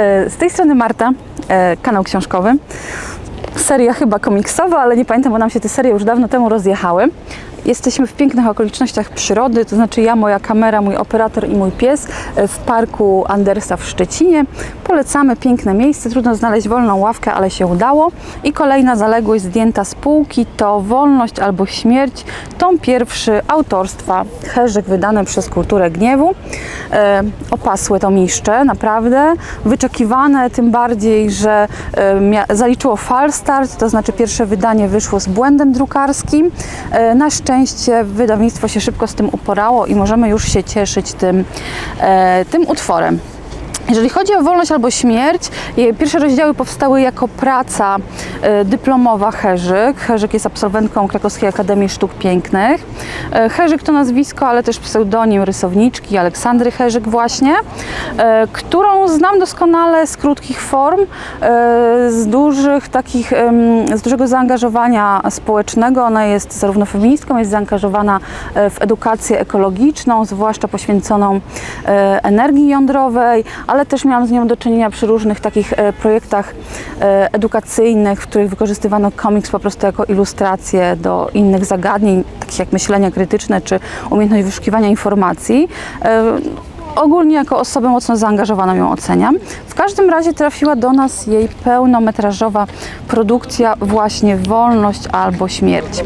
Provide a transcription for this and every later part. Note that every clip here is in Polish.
E, Z tej strony Marta, e, kanał książkowy. Seria chyba komiksowa, ale nie pamiętam, bo nam się te serie już dawno temu rozjechały. Jesteśmy w pięknych okolicznościach przyrody, to znaczy ja, moja kamera, mój operator i mój pies e, w parku Andersa w Szczecinie. Polecamy piękne miejsce, trudno znaleźć wolną ławkę, ale się udało. I kolejna zaległość zdjęta z półki to Wolność albo Śmierć, tom pierwszy autorstwa Herzyk wydany przez Kulturę Gniewu. E, opasłe to miszcze, naprawdę. Wyczekiwane, tym bardziej, że e, zaliczyło falstart, to znaczy pierwsze wydanie wyszło z błędem drukarskim. E, na szczęście wydawnictwo się szybko z tym uporało i możemy już się cieszyć tym, e, tym utworem. Jeżeli chodzi o wolność albo śmierć, pierwsze rozdziały powstały jako praca e, dyplomowa Herzyk. Herzyk jest absolwentką Krakowskiej Akademii Sztuk Pięknych. E, Herzyk to nazwisko, ale też pseudonim rysowniczki Aleksandry Herzyk właśnie, e, którą znam doskonale z krótkich form, z dużych takich, z dużego zaangażowania społecznego. Ona jest zarówno feministką, jest zaangażowana w edukację ekologiczną, zwłaszcza poświęconą energii jądrowej, ale też miałam z nią do czynienia przy różnych takich e, projektach e, edukacyjnych, w których wykorzystywano komiks po prostu jako ilustrację do innych zagadnień, takich jak myślenie krytyczne czy umiejętność wyszukiwania informacji. Ogólnie jako osobę mocno zaangażowaną ją oceniam. W każdym razie trafiła do nas jej pełnometrażowa produkcja właśnie Wolność albo Śmierć.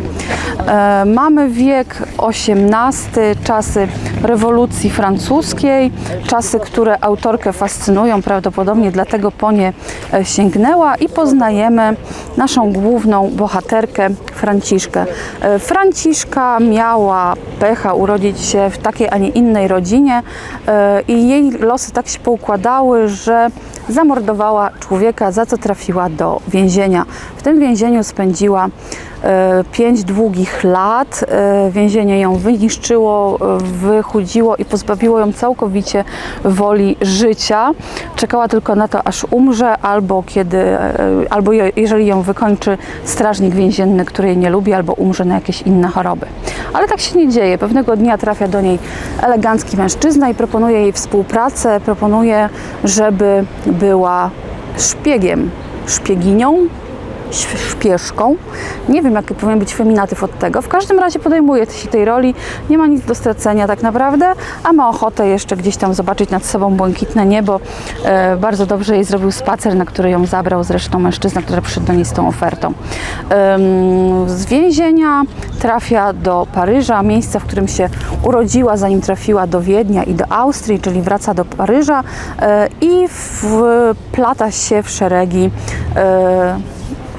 E, mamy wiek XVIII, czasy rewolucji francuskiej, czasy, które autorkę fascynują, prawdopodobnie dlatego po nie e, sięgnęła i poznajemy naszą główną bohaterkę Franciszkę. E, Franciszka miała pecha urodzić się w takiej, a nie innej rodzinie e, i jej losy tak się poukładały, że zamordowała człowieka, za co trafiła do więzienia. W tym więzieniu spędziła e, pięć długich lat. E, Więzienie ją wyniszczyło, e, wychudziło i pozbawiło ją całkowicie woli życia. Czekała tylko na to, aż umrze, albo kiedy, e, albo je- jeżeli ją wykończy strażnik więzienny, który jej nie lubi, albo umrze na jakieś inne choroby. Ale tak się nie dzieje. Pewnego dnia trafia do niej elegancki mężczyzna i proponuje jej współpracę, proponuje, żeby była szpiegiem, szpieginią, ś- szpieszką. Nie wiem, jaki powinien być feminatyw od tego. W każdym razie podejmuje się tej roli, nie ma nic do stracenia tak naprawdę, a ma ochotę jeszcze gdzieś tam zobaczyć nad sobą błękitne niebo. E, bardzo dobrze jej zrobił spacer, na który ją zabrał zresztą mężczyzna, który przyszedł do niej z tą ofertą. Em, z więzienia trafia do Paryża, miejsca, w którym się urodziła, zanim trafiła do Wiednia i do Austrii, czyli wraca do Paryża e, i wplata się w szeregi e,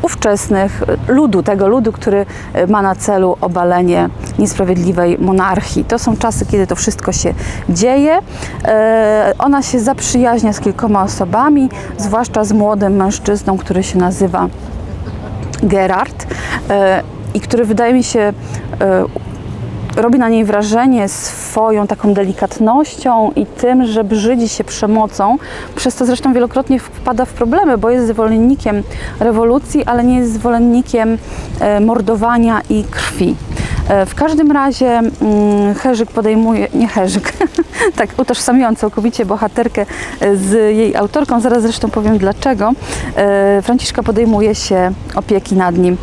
ówczesnych ludu, tego ludu, który e, ma na celu obalenie niesprawiedliwej monarchii. To są czasy, kiedy to wszystko się dzieje. E, Ona się zaprzyjaźnia z kilkoma osobami, zwłaszcza z młodym mężczyzną, który się nazywa Gerard e, i który wydaje mi się robi na niej wrażenie swoją taką delikatnością i tym, że brzydzi się przemocą. Przez to zresztą wielokrotnie wpada w problemy, bo jest zwolennikiem rewolucji, ale nie jest zwolennikiem e, mordowania i krwi. E, W każdym razie mm, Herzyk podejmuje, nie Herzyk, tak utożsamiłam całkowicie bohaterkę e, z jej autorką, zaraz zresztą powiem dlaczego. Franciszka podejmuje się opieki nad nim.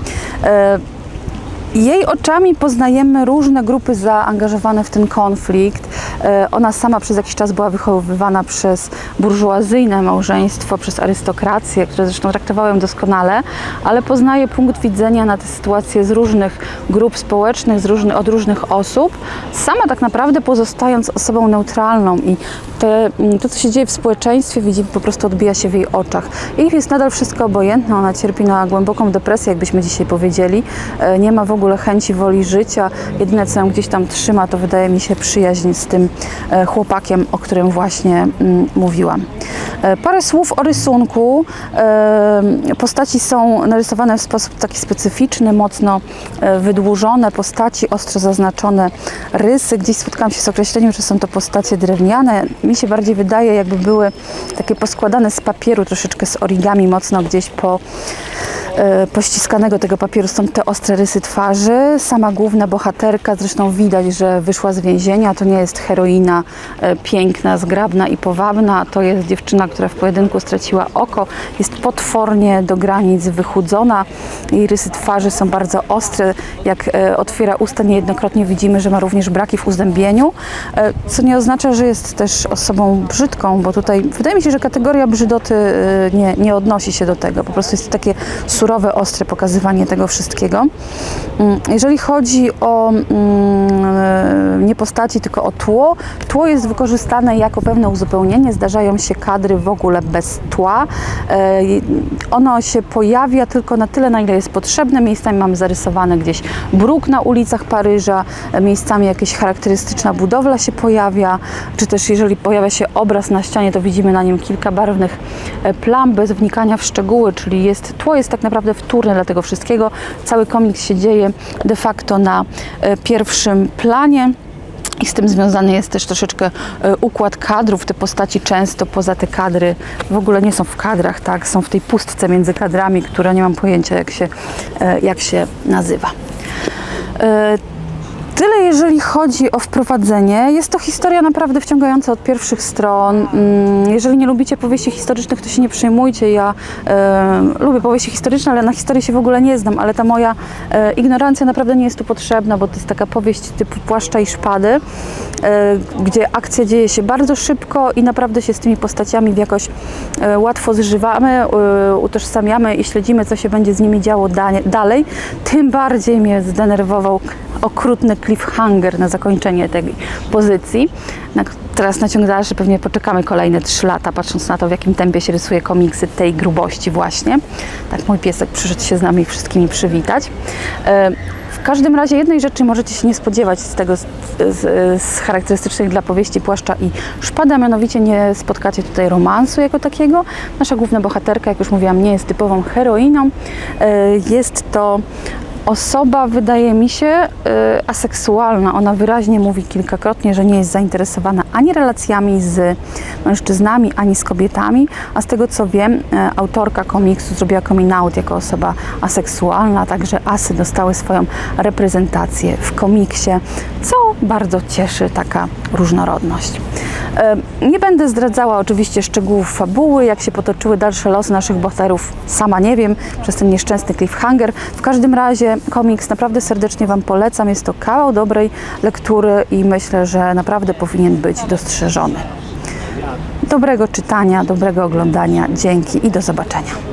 Jej oczami poznajemy różne grupy zaangażowane w ten konflikt. E, Ona sama przez jakiś czas była wychowywana przez burżuazyjne małżeństwo, przez arystokrację, które zresztą traktowały ją doskonale, ale poznaje punkt widzenia na tę sytuację z różnych grup społecznych, z od różnych osób, sama tak naprawdę pozostając osobą neutralną i te, mm, to, co się dzieje w społeczeństwie, widzi, po prostu odbija się w jej oczach. Jej jest nadal wszystko obojętne, ona cierpi na głęboką depresję, jakbyśmy dzisiaj powiedzieli. E, Nie ma w ogóle chęci woli życia. Jedyne, co ją gdzieś tam trzyma, to wydaje mi się przyjaźń z tym chłopakiem, o którym właśnie mm, mówiłam. E, Parę słów o rysunku. E, Postaci są narysowane w sposób taki specyficzny, mocno e, wydłużone postaci, ostro zaznaczone rysy. Gdzieś spotkałam się z określeniem, że są to postacie drewniane. Mi się bardziej wydaje, jakby były takie poskładane z papieru, troszeczkę z origami, mocno gdzieś po e, pościskanego tego papieru są te ostre rysy twarzy. Sama główna bohaterka, zresztą widać, że wyszła z więzienia. To nie jest heroina e, piękna, zgrabna i powabna. To jest dziewczyna, która w pojedynku straciła oko. Jest potwornie do granic wychudzona. Jej rysy twarzy są bardzo ostre. Jak e, otwiera usta, niejednokrotnie widzimy, że ma również braki w uzębieniu, e, co nie oznacza, że jest też osobą brzydką, bo tutaj wydaje mi się, że kategoria brzydoty e, nie, nie odnosi się do tego. Po prostu jest takie surowe, ostre pokazywanie tego wszystkiego. Mm, Jeżeli chodzi o mm, postaci, tylko o tło, tło jest wykorzystane jako pewne uzupełnienie. Zdarzają się kadry w ogóle bez tła. E, Ono się pojawia tylko na tyle, na ile jest potrzebne. Miejscami mamy zarysowane gdzieś bruk na ulicach Paryża, e, miejscami jakaś charakterystyczna budowla się pojawia, czy też jeżeli pojawia się obraz na ścianie, to widzimy na nim kilka barwnych e, plam bez wnikania w szczegóły, czyli jest, tło jest tak naprawdę wtórne dla tego wszystkiego. Cały komiks się dzieje de facto na pierwszym planie. I z tym związany jest też troszeczkę e, układ kadrów. Te postaci często poza te kadry w ogóle nie są w kadrach, tak? Są w tej pustce między kadrami, która nie mam pojęcia jak się, e, jak się nazywa. Tyle jeżeli chodzi o wprowadzenie. Jest to historia naprawdę wciągająca od pierwszych stron. Mm, Jeżeli nie lubicie powieści historycznych, to się nie przejmujcie. Ja lubię powieści historyczne, ale na historii się w ogóle nie znam. Ale ta moja e, ignorancja naprawdę nie jest tu potrzebna, bo to jest taka powieść typu płaszcza i szpady, e, gdzie akcja dzieje się bardzo szybko i naprawdę się z tymi postaciami jakoś e, łatwo zżywamy, e, utożsamiamy i śledzimy, co się będzie z nimi działo da- dalej. Tym bardziej mnie zdenerwował okrutny cliffhanger na zakończenie tej pozycji. Na, teraz na ciąg dalszy pewnie poczekamy kolejne 3 lata, patrząc na to, w jakim tempie się rysuje komiksy tej grubości właśnie. Tak mój piesek przyszedł się z nami wszystkimi przywitać. E, w każdym razie jednej rzeczy możecie się nie spodziewać z tego z, z, z charakterystycznych dla powieści płaszcza i szpada, mianowicie nie spotkacie tutaj romansu jako takiego. Nasza główna bohaterka, jak już mówiłam, nie jest typową heroiną. E, Jest to osoba, wydaje mi się, y, aseksualna. Ona wyraźnie mówi kilkakrotnie, że nie jest zainteresowana ani relacjami z mężczyznami, ani z kobietami. A z tego co wiem, y, autorka komiksu zrobiła coming out jako osoba aseksualna, także asy dostały swoją reprezentację w komiksie, co bardzo cieszy taka różnorodność. Y, Nie będę zdradzała oczywiście szczegółów fabuły, jak się potoczyły dalsze losy naszych bohaterów, sama nie wiem, przez ten nieszczęsny cliffhanger. W każdym razie komiks naprawdę serdecznie Wam polecam. Jest to kawał dobrej lektury i myślę, że naprawdę powinien być dostrzeżony. Dobrego czytania, dobrego oglądania. Dzięki i do zobaczenia.